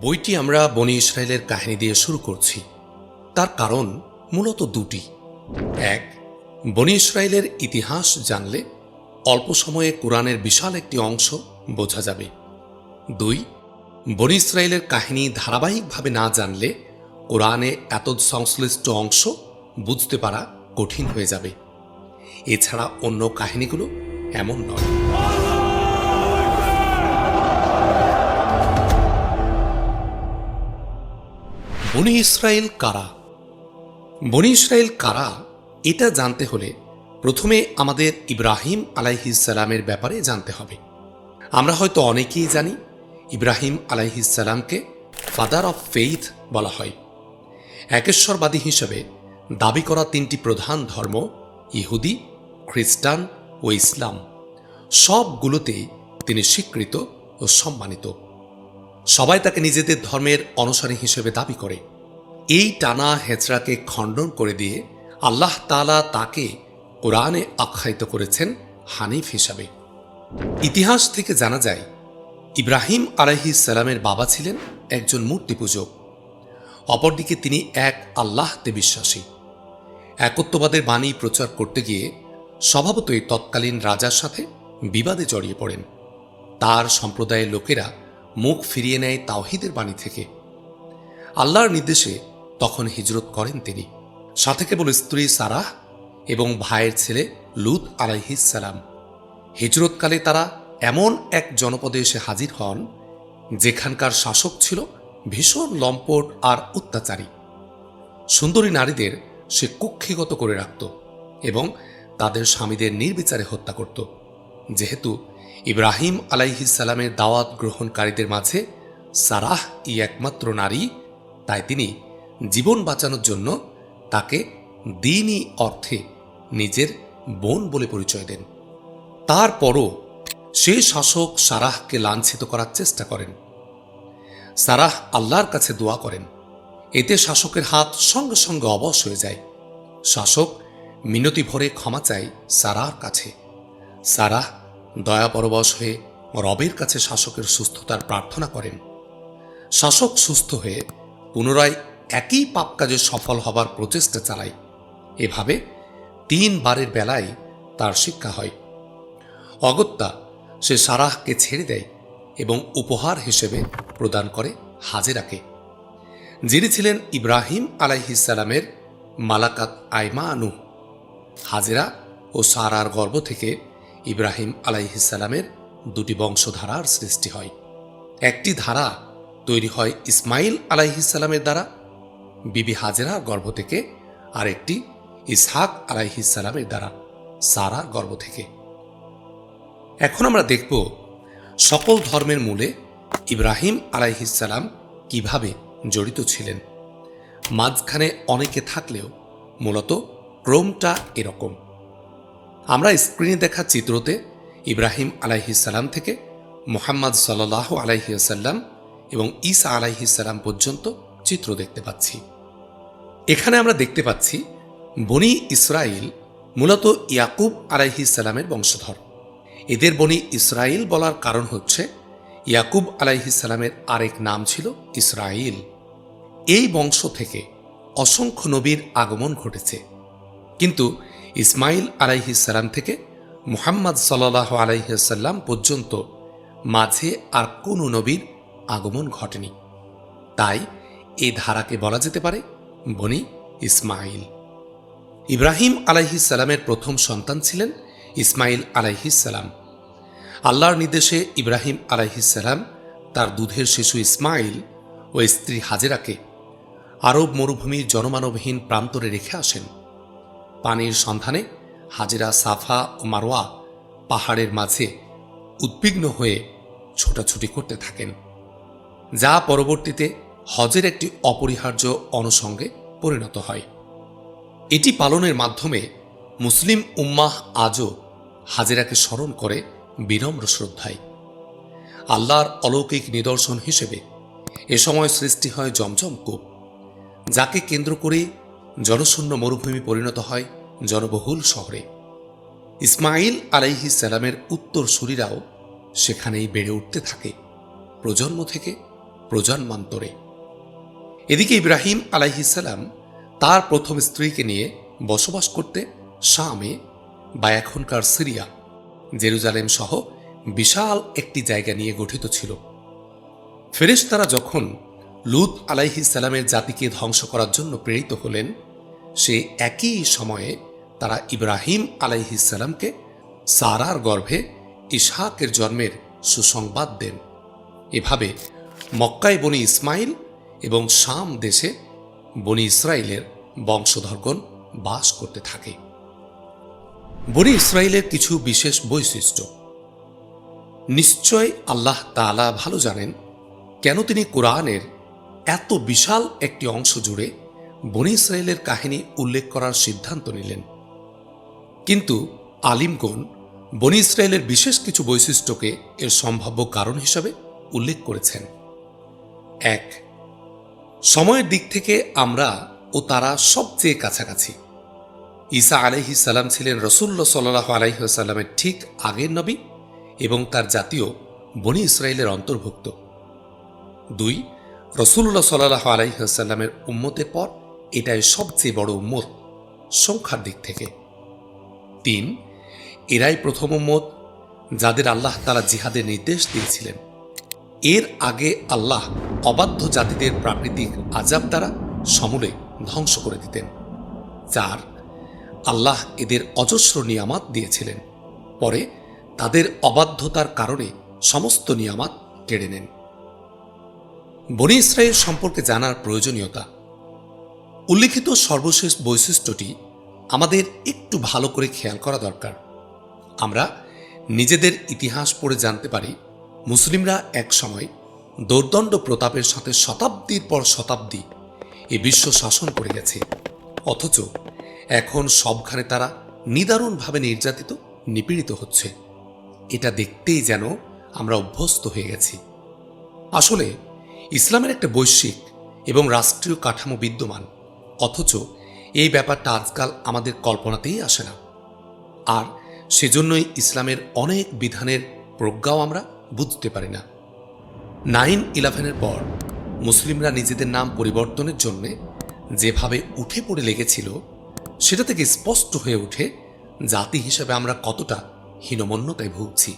বইটি আমরা বনি ইসরায়েলের কাহিনী দিয়ে শুরু করছি। তার কারণ মূলত দুটি। এক, বনি ইসরায়েলের ইতিহাস জানলে অল্প সময়ে কোরআনের বিশাল একটি অংশ বোঝা যাবে। দুই, বনি ইসরায়েলের কাহিনী ধারাবাহিকভাবে না জানলে কোরআনে এত সংশ্লিষ্ট অংশ বুঝতে পারা কঠিন হয়ে যাবে। এছাড়া অন্য কাহিনীগুলো এমন নয়। বনি ইসরায়েল কারা? বনি ইসরায়েল কারা? এটা জানতে হলে প্রথমে আমাদের ইব্রাহিম আলাইহিসালামের ব্যাপারে জানতে হবে। আমরা হয়তো অনেকেই জানি, ইব্রাহিম আলাইহিসালামকে ফাদার অফ ফেইথ বলা হয়। একেশ্বরবাদী হিসেবে দাবি করা তিনটি প্রধান ধর্ম, ইহুদি, খ্রিস্টান ও ইসলাম, সবগুলোতেই তিনি স্বীকৃত ও সম্মানিত। সবাই তাকে নিজেদের ধর্মের অনুসারী হিসেবে দাবি করে। এই টানা হেঁচড়াকে খণ্ডন করে দিয়ে আল্লাহ তালা তাকে কোরআনে আখ্যায়িত করেছেন হানিফ হিসাবে। ইতিহাস থেকে জানা যায়, ইব্রাহিম আলাহি সালামের বাবা ছিলেন একজন মূর্তি পূজক। অপরদিকে তিনি এক আল্লাহতে বিশ্বাসী। একত্ববাদের বাণী প্রচার করতে গিয়ে স্বভাবতই তৎকালীন রাজার সাথে বিবাদে জড়িয়ে পড়েন। তার সম্প্রদায়ের লোকেরা মুখ ফিরিয়ে নেয় তাওহিদের বাণী থেকে। আল্লাহর নির্দেশে তখন হিজরত করেন তিনি। সাথে কেবল স্ত্রী সারাহ এবং ভাইয়ের ছেলে লুত আলাইহিসালাম হিজরতকালে তারা এমন এক জনপদে এসে হাজির হন, যেখানকার শাসক ছিল ভীষণ লম্পট আর অত্যাচারী। সুন্দরী নারীদের সে কুক্ষিগত করে রাখত এবং তাদের স্বামীদের নির্বিচারে হত্যা করত। যেহেতু ইব্রাহিম আলাইহিসালামের দাওয়াত গ্রহণকারীদের মাঝে সারাহ ই একমাত্র নারী, তাই তিনি জীবন বাঁচানোর জন্য তাকে দিনই অর্থে নিজের বোন বলে পরিচয় দেন। তারপরও সে শাসক সারাহকে লাঞ্ছিত করার চেষ্টা করেন। সারাহ আল্লাহর কাছে দোয়া করেন। এতে শাসকের হাত সঙ্গে সঙ্গে অবশ হয়ে যায়। শাসক মিনতি ভরে ক্ষমা চায় সারার কাছে। সারাহ দয়া পরবশ হয়ে রবের কাছে শাসকের সুস্থতার প্রার্থনা করেন। শাসক সুস্থ হয়ে পুনরায় একই পাপ কাজে সফল হবার প্রচেষ্টা চালায়। এভাবে তিনবারের বেলায় তার শিক্ষা হয়। অগত্যা সে সারাহকে ছেড়ে দেয় এবং উপহার হিসেবে প্রদান করে, হাজেরাকে। যিনি ছিলেন ইব্রাহিম আলাইহিসালামের মালাকাত আইমানু হাজেরা ও সারার গর্ভ থেকে ইব্রাহিম আলাইহিসালামের দুটি বংশধারার সৃষ্টি হয়। একটি ধারা তৈরি হয় ইসমাইল আলাইহিসালামের দ্বারা, বিবি হাজেরা গর্ভ থেকে আর একটি ইসহাক আলাইহিসালামের দ্বারা, সারা গর্ভ থেকে। এখন আমরা দেখব সকল ধর্মের মূলে ইব্রাহিম আলাইহিসালাম কীভাবে জড়িত ছিলেন। মাঝখানে অনেকে থাকলেও মূলত ক্রমটা এরকম। আমরা স্ক্রিনে দেখা চিত্রতে ইব্রাহিম আলাইহিসাল্লাম থেকে মোহাম্মদ সাল্লাহ আলাইহিসাল্লাম এবং ঈসা আলাইহিসাল্লাম পর্যন্ত চিত্র দেখতে পাচ্ছি। এখানে আমরা দেখতে পাচ্ছি বনি ইসরাইল মূলত ইয়াকুব আলাইহিসাল্লামের বংশধর। এদের বনি ইসরাইল বলার কারণ হচ্ছে ইয়াকুব আলাইহিসাল্লামের আরেক নাম ছিল ইসরাইল। এই বংশ থেকে অসংখ্য নবীর আগমন ঘটেছে। কিন্তু ইসমাইল আলাইহিসাল্লাম থেকে মুহাম্মদ সাল্লাহ আলাইসাল্লাম পর্যন্ত মাঝে আর কোনো নবীর আগমন ঘটেনি। তাই এই ধারাকে বলা যেতে পারে বনি ইসমাইল। ইব্রাহিম আলাইহিসাল্লামের প্রথম সন্তান ছিলেন ইসমাইল আলাইহিসাল্লাম আল্লাহর নির্দেশে ইব্রাহিম আলাইহিসাল্লাম তার দুধের শিশু ইসমাইল ও স্ত্রী হাজেরাকে আরব মরুভূমির জনমানবহীন প্রান্তরে রেখে আসেন। পানির সন্ধানে হাজেরা সাফা ও মারোয়া পাহাড়ের মাঝে উদ্বিগ্ন হয়ে ছোটাছুটি করতে থাকেন, যা পরবর্তীতে হজের একটি অপরিহার্য অনুষঙ্গে পরিণত হয়। এটি পালনের মাধ্যমে মুসলিম উম্মাহ আজও হাজেরাকে স্মরণ করে বিনম্র শ্রদ্ধায়। আল্লাহর অলৌকিক নিদর্শন হিসেবে এ সময় সৃষ্টি হয় জমজম কূপ, যাকে কেন্দ্র করে জনশূন্য মরুভূমি পরিণত হয় জনবহুল শহরে। ইসমাইল আলাইহি সালামের উত্তর সুরিরাও সেখানেই বেড়ে উঠতে থাকে প্রজন্ম থেকে প্রজন্মান্তরে। এদিকে ইব্রাহিম আলাইহিসাল্লাম তার প্রথম স্ত্রীকে নিয়ে বসবাস করতে শামে বা এখনকার সিরিয়া, জেরুজালেম সহ বিশাল একটি জায়গা নিয়ে গঠিত ছিল। ফেরেশতারা যখন লুত আলাইহিসাল্লামের জাতিকে ধ্বংস করার জন্য প্রেরিত হলেন সে একই সময়ে তারা ইব্রাহিম আলাইহিসাল্লামকে সারার গর্ভে ইসহাকের জন্মের সুসংবাদ দেন। এভাবে মক্কায় বনি ইসমাইল এবং শাম দেশে বনি ইসরায়েলের বংশধরগণ বাস করতে থাকে। বনি ইসরায়েলের কিছু বিশেষ বৈশিষ্ট্য। নিশ্চয় আল্লাহ তাআলা ভালো জানেন কেন তিনি কোরআনের এত বিশাল একটি অংশ জুড়ে বনি ইসরায়েলের কাহিনী উল্লেখ করার সিদ্ধান্ত নিলেন। কিন্তু আলিমগণ বনি ইসরায়েলের বিশেষ কিছু বৈশিষ্ট্যকে এর সম্ভাব্য কারণ হিসাবে উল্লেখ করেছেন। এক, সময়ের দিক থেকে আমরা ও তারা সবচেয়ে কাছাকাছি। ঈসা আলহি সালাম ছিলেন রসুল্লা সাল্লাহ আলাইসাল্লামের ঠিক আগের নবী এবং তার জাতীয় বনি ইসরায়েলের অন্তর্ভুক্ত। দুই রসুল্লাহ সাল্লাহ আলাইসাল্লামের উম্মতের পর এটাই সবচেয়ে বড় উম্মত সংখ্যার দিক থেকে। তিন, এরাই প্রথম উম্মত যাদের আল্লাহ তারা জিহাদের নির্দেশ দিয়েছিলেন। এর আগে আল্লাহ অবাধ্য জাতিদের প্রাকৃতিক আজাব দ্বারা সমূলে ধ্বংস করে দিতেন। চার, আল্লাহ এদের অজস্র নিয়ামাত দিয়েছিলেন। পরে তাদের অবাধ্যতার কারণে সমস্ত নিয়ামাত কেড়ে নেন। বনি ইসরায়েল সম্পর্কে জানার প্রয়োজনীয়তা উল্লিখিত সর্বশেষ বৈশিষ্ট্যটি আমাদের একটু ভালো করে খেয়াল করা দরকার। আমরা নিজেদের ইতিহাস পড়ে জানতে পারি, মুসলিমরা এক সময় দোর্দণ্ড প্রতাপের সাথে শতাব্দীর পর শতাব্দী এ বিশ্ব শাসন করে গেছে। অথচ এখন সবখানে তারা নিদারুণভাবে নির্যাতিত, নিপীড়িত হচ্ছে। এটা দেখতেই যেন আমরা অভ্যস্ত হয়ে গেছি। আসলে ইসলামের একটা বৈশ্বিক এবং রাষ্ট্রীয় কাঠামো বিদ্যমান। অথচ এই ব্যাপারটা আজকাল আমাদের কল্পনাতেই আসে না। আর সেজন্যই ইসলামের অনেক বিধানের প্রজ্ঞাও আমরা বুঝতে পারি না। নাইন ইলেভেনের পর মুসলিমরা নিজেদের নাম পরিবর্তনের জন্য যেভাবে উঠে পড়ে লেগেছিল, সেটা থেকে স্পষ্ট হয়ে ওঠে জাতি হিসেবে আমরা কতটা হীনমন্যতায় ভুগছি।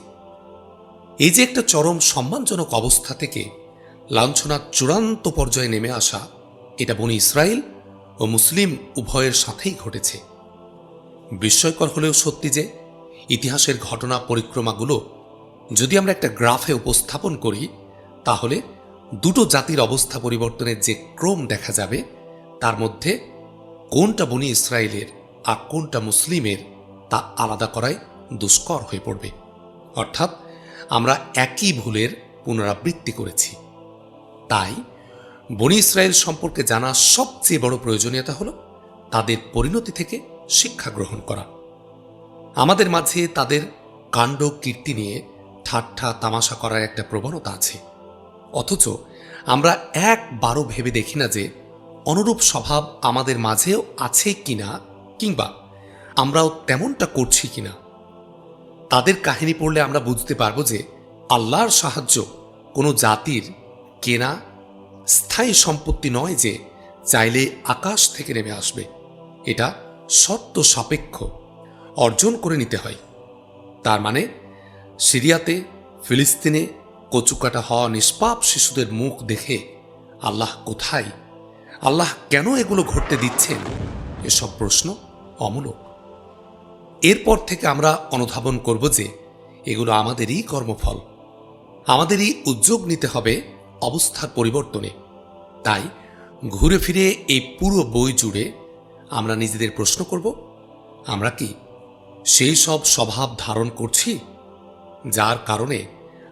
এই যে একটা চরম সম্মানজনক অবস্থা থেকে লাঞ্ছনার চূড়ান্ত পর্যায়ে নেমে আসা এটা বনি ইসরায়েল ও মুসলিম উভয়ের সাথেই ঘটেছে। বিস্ময়কর হলেও সত্যি যে, ইতিহাসের ঘটনা পরিক্রমাগুলো যদি আমরা একটা গ্রাফে উপস্থাপন করি, তাহলে দুটো জাতির অবস্থা পরিবর্তনের যে ক্রম দেখা যাবে, তার মধ্যে কোনটা বনি ইসরায়েলের আর কোনটা মুসলিমের, তা আলাদা করাই দুষ্কর হয়ে পড়বে। অর্থাৎ আমরা একই ভুলের পুনরাবৃত্তি করেছি। তাই বনি ইসরায়েল সম্পর্কে জানা সবচেয়ে বড় প্রয়োজনীয়তা হল তাদের পরিণতি থেকে শিক্ষা গ্রহণ করা। আমাদের মাঝে তাদের কাণ্ড কীর্তি নিয়ে ঠাট্টা তামাশা করার একটা প্রবণতা আছে। অথচ আমরা একবারও ভেবে দেখি না যে অনুরূপ স্বভাব আমাদের মাঝেও আছে কিনা কিংবা আমরাও তেমনটা করছি কিনা। তাদের কাহিনী পড়লে আমরা বুঝতে পারব যে আল্লাহর সাহায্য কোনো জাতির কেনা স্থায়ী সম্পত্তি নয় যে চাইলে আকাশ থেকে নেমে আসবে। এটা শর্ত সাপেক্ষ। অর্জন করে নিতে হয়। তার মানে সিরিয়াতে ফিলিস্তিনে কচুকাটা হওয়া নিষ্পাপ শিশুদের মুখ দেখে আল্লাহ কোথায়? আল্লাহ কেন এগুলো ঘটতে দিচ্ছেন? এসব প্রশ্ন অমূলক। এরপর থেকে আমরা অনুধাবন করব যে এগুলো আমাদেরই কর্মফল। আমাদেরই উদ্যোগ নিতে হবে অবস্থার পরিবর্তনে। তাই, ঘুরে ফিরে এই পুরো বই জুড়ে আমরা নিজেদের প্রশ্ন করব, আমরা কি সেই সব স্বভাব ধারণ করছি, যার কারণে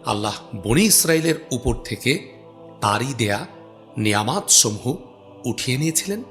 আল্লাহ বনি ইসরায়েলের উপর থেকে তারই দেয়া নিয়ামাত সমূহ উঠিয়ে নিয়েছিলেন?